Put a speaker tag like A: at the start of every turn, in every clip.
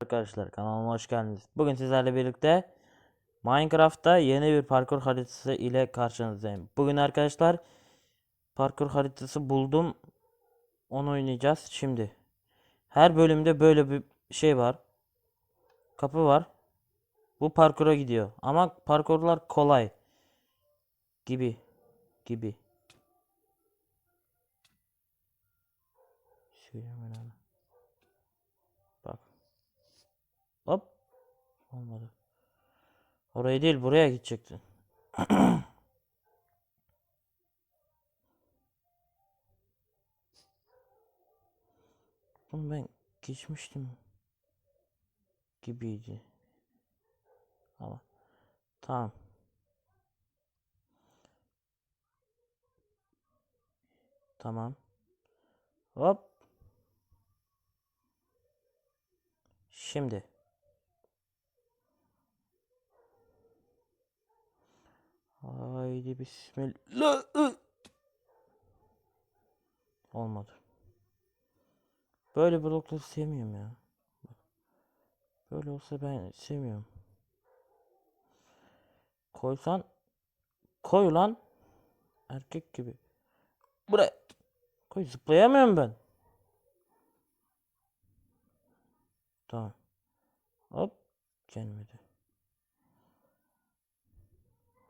A: Arkadaşlar kanalıma hoş geldiniz. Bugün sizlerle birlikte Minecraft'ta yeni bir parkur haritası ile karşınızdayım. Bugün arkadaşlar parkur haritası buldum. Onu oynayacağız şimdi. Her bölümde böyle bir şey var. Kapı var. Bu parkura gidiyor. Ama parkurlar kolay. Gibi. Gibi. Şöyle hemen Bak. Hop. Olmadı. Oraya değil buraya gidecektin. Bunu ben geçmiştim gibiydi. Ama tamam. Tamam. Hop. Şimdi. Haydi bismillah. Olmadı. Böyle blokları sevmiyorum ya. Böyle olsa ben sevmiyorum. Koysan koy lan. Erkek gibi. Buraya. Koy zıplayamıyorum ben. Tamam. Hop. Gelmedi.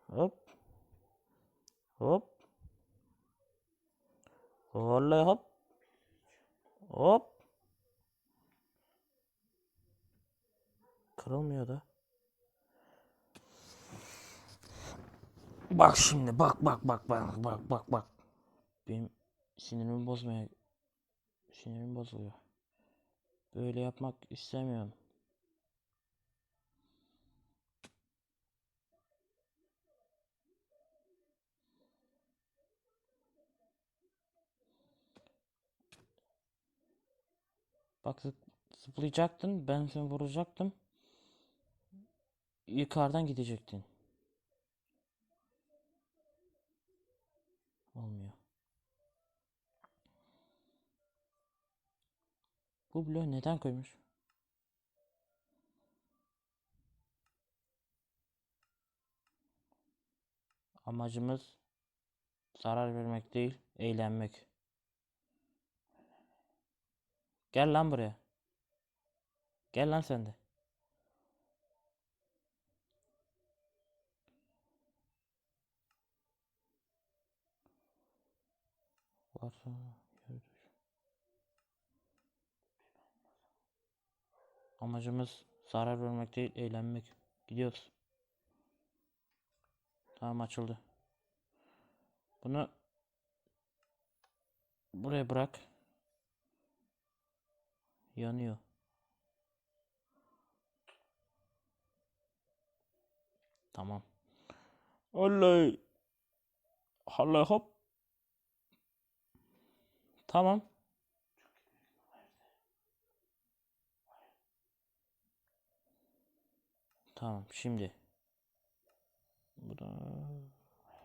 A: Hop. Hop. Vallahi hop. Hop. Kırılmıyor da. Bak şimdi bak bak bak bak bak bak bak. Benim sinirimi bozmaya sinirim bozuluyor. Böyle yapmak istemiyorum. Bak zıp- zıplayacaktın. Ben seni vuracaktım. Yukarıdan gidecektin. Olmuyor. Bu bloğu neden koymuş? Amacımız zarar vermek değil, eğlenmek. Gel lan buraya. Gel lan sen de. Varsa. Amacımız zarar vermek değil, eğlenmek. Gidiyoruz. Tamam açıldı. Bunu buraya bırak. Yanıyor. Tamam. Oley. Halla hop. Tamam. Tamam şimdi. Bu da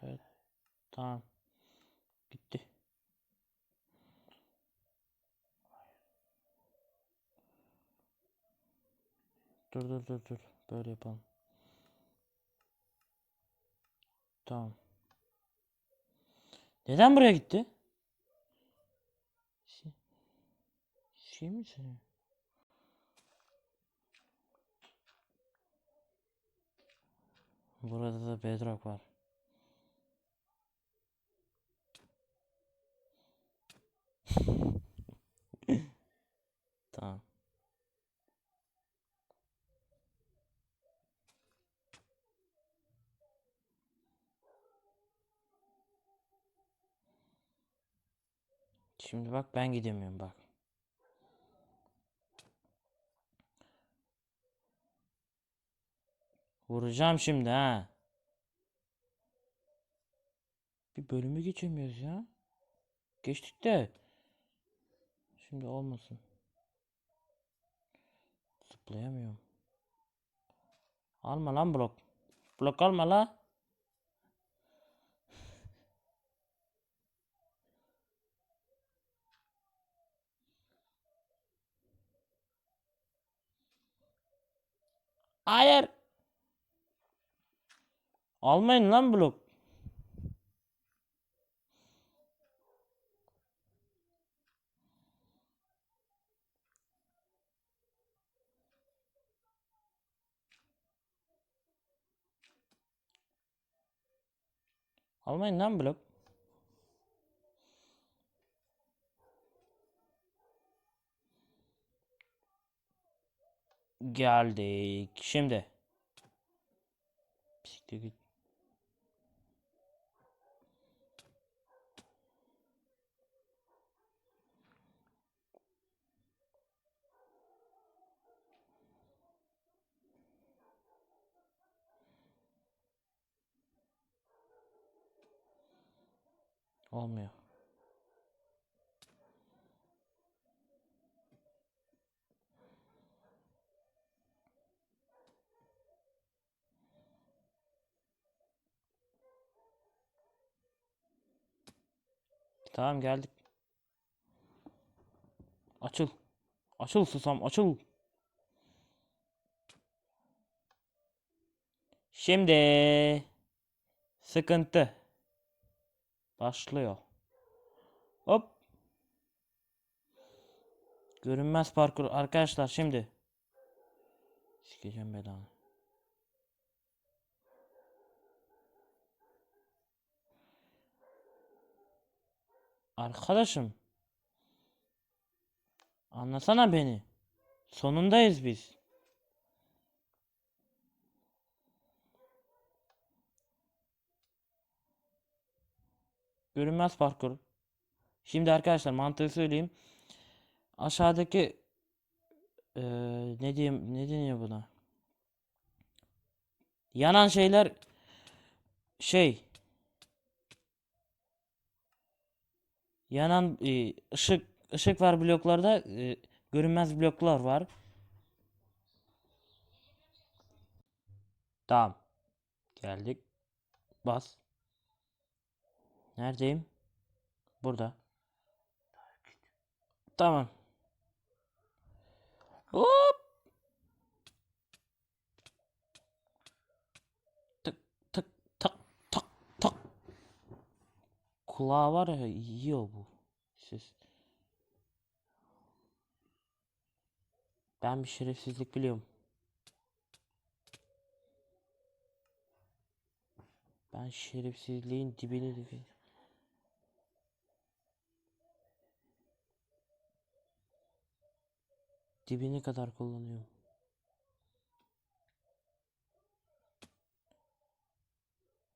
A: evet. Tamam. Bitti. Dur dur dur dur. Böyle yapalım. Tamam. Neden buraya gitti? Şey, şey mi senin? Burada da bedrock var. Tamam. Şimdi bak ben gidemiyorum bak. Vuracağım şimdi ha. Bir bölümü geçemiyoruz ya. Geçtik de. Şimdi olmasın. Zıplayamıyorum. Alma lan blok. Blok alma la. Hayır. Almayın lan blok. Almayın lan blok. Geldik. Şimdi. Git. Olmuyor. Tamam geldik. Açıl. Açıl susam açıl. Şimdi sıkıntı başlıyor. Hop. Görünmez parkur arkadaşlar şimdi. Sikeceğim belanı. Arkadaşım. Anlasana beni. Sonundayız biz. Görünmez parkur. Şimdi arkadaşlar mantığı söyleyeyim. Aşağıdaki eee, ne diyeyim ne deniyor buna? Yanan şeyler şey yanan e, ışık ışık var bloklarda e, görünmez bloklar var. Tamam. Geldik. Bas. Neredeyim? Burada. Tamam. Hop. Kulağı var ya yiyor bu ses. Ben bir şerefsizlik biliyorum. Ben şerefsizliğin dibini dibini. Dibini kadar kullanıyorum.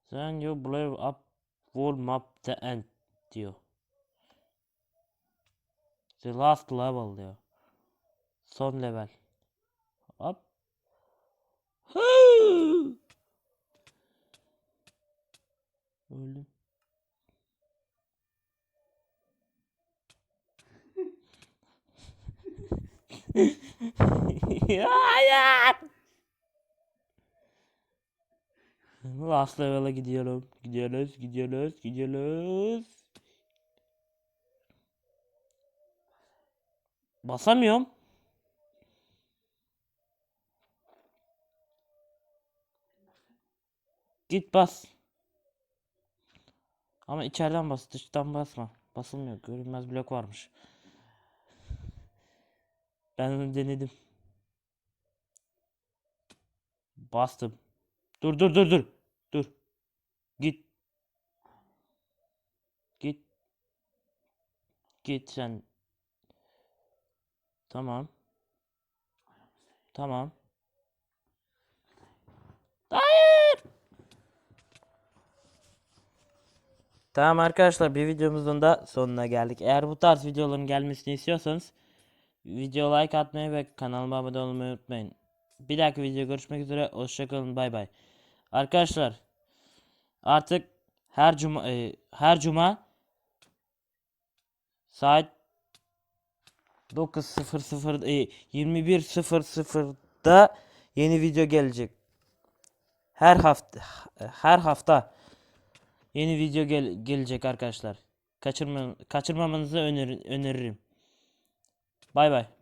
A: Then you blow up warm up the end diyor. The last level diyor. Son level. Hop. Öldüm. Hayır. Last level'a gidiyorum. Gidiyoruz, gidiyoruz, gidiyoruz. Basamıyorum. Git bas. Ama içeriden bas, dıştan basma. Basılmıyor. Görünmez blok varmış. Ben onu denedim. Bastım. Dur dur dur dur. Git. Git. Git sen. Tamam. Tamam. Hayır. Tamam arkadaşlar bir videomuzun da sonuna geldik. Eğer bu tarz videoların gelmesini istiyorsanız video like atmayı ve kanalıma abone olmayı unutmayın. Bir dahaki video görüşmek üzere. Hoşçakalın. Bay bay. Arkadaşlar artık her cuma e, her cuma saat 9.00 e, 21.00'da yeni video gelecek. Her hafta her hafta yeni video gel gelecek arkadaşlar. Kaçırma kaçırmamanızı öner öneririm. Bay bay.